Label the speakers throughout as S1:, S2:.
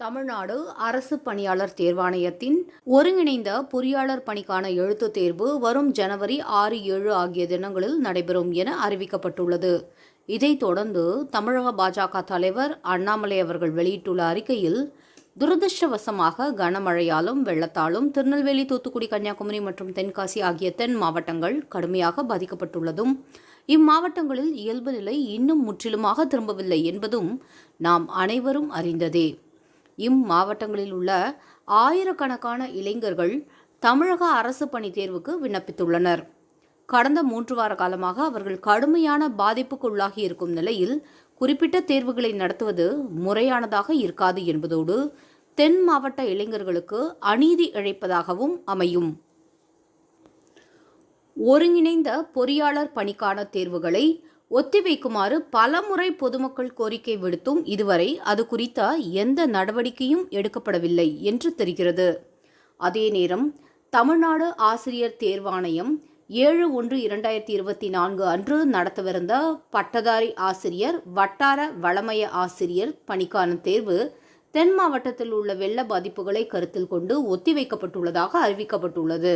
S1: தமிழ்நாடு அரசு பணியாளர் தேர்வாணையத்தின் ஒருங்கிணைந்த பொறியாளர் பணிக்கான எழுத்துத் தேர்வு வரும் ஜனவரி ஆறு ஏழு ஆகிய தினங்களில் நடைபெறும் என அறிவிக்கப்பட்டுள்ளது. இதைத் தொடர்ந்து தமிழக பாஜக தலைவர் அண்ணாமலை அவர்கள் வெளியிட்டுள்ள அறிக்கையில் துரதிருஷ்டவசமாக கனமழையாலும் வெள்ளத்தாலும் திருநெல்வேலி தூத்துக்குடி கன்னியாகுமரி மற்றும் தென்காசி ஆகிய தென் மாவட்டங்கள் கடுமையாக பாதிக்கப்பட்டுள்ளதும் இம்மாவட்டங்களில் இயல்பு நிலை இன்னும் முற்றிலுமாக திரும்பவில்லை என்பதும் நாம் அனைவரும் அறிந்ததே. இம்மாவட்டங்களில் உள்ள ஆயிரக்கணக்கான இளைஞர்கள் தமிழக அரசு பணி தேர்வுக்கு விண்ணப்பித்துள்ளனர். கடந்த மூன்று வார காலமாக அவர்கள் கடுமையான பாதிப்புக்குள்ளாகி இருக்கும் நிலையில் குறிப்பிட்ட தேர்வுகளை நடத்துவது முறையானதாக இருக்காது என்பதோடு தென் மாவட்ட இளைஞர்களுக்கு அநீதி இழைப்பதாகவும் அமையும். ஒருங்கிணைந்த பொறியாளர் பணிக்கான தேர்வுகளை ஒத்திவைக்குமாறு பலமுறை பொதுமக்கள் கோரிக்கை விடுத்தும் இதுவரை அது குறித்த எந்த நடவடிக்கையும் எடுக்கப்படவில்லை என்று தெரிகிறது. அதே நேரம் தமிழ்நாடு ஆசிரியர் தேர்வாணையம் ஏழு ஒன்று இரண்டாயிரத்தி இருபத்தி நான்கு அன்று நடத்தவிருந்த பட்டதாரி ஆசிரியர் வட்டார வளமய ஆசிரியர் பணிக்கான தேர்வு தென் மாவட்டத்தில் உள்ள வெள்ள பாதிப்புகளை கருத்தில் கொண்டு ஒத்திவைக்கப்பட்டுள்ளதாக அறிவிக்கப்பட்டுள்ளது.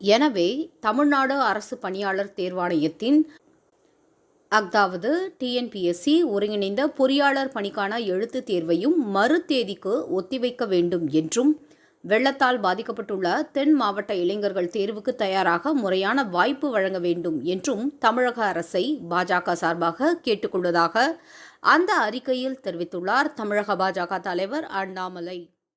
S1: எனவே தமிழ்நாடு அரசு பணியாளர் தேர்வாணையத்தின் அதாவது டிஎன்பிஎஸ்சி ஒருங்கிணைந்த பொறியாளர் பணிக்கான எழுத்துத் தேர்வையும் மறு தேதிக்கு ஒத்திவைக்க வேண்டும் என்றும் வெள்ளத்தால் பாதிக்கப்பட்டுள்ள தென் மாவட்ட இளைஞர்கள் தேர்வுக்கு தயாராக முறையான வாய்ப்பு வழங்க வேண்டும் என்றும் தமிழக அரசை பாஜக சார்பாக கேட்டுக்கொள்வதாக அந்த அறிக்கையில் தெரிவித்துள்ளார் தமிழக பாஜக தலைவர் அண்ணாமலை.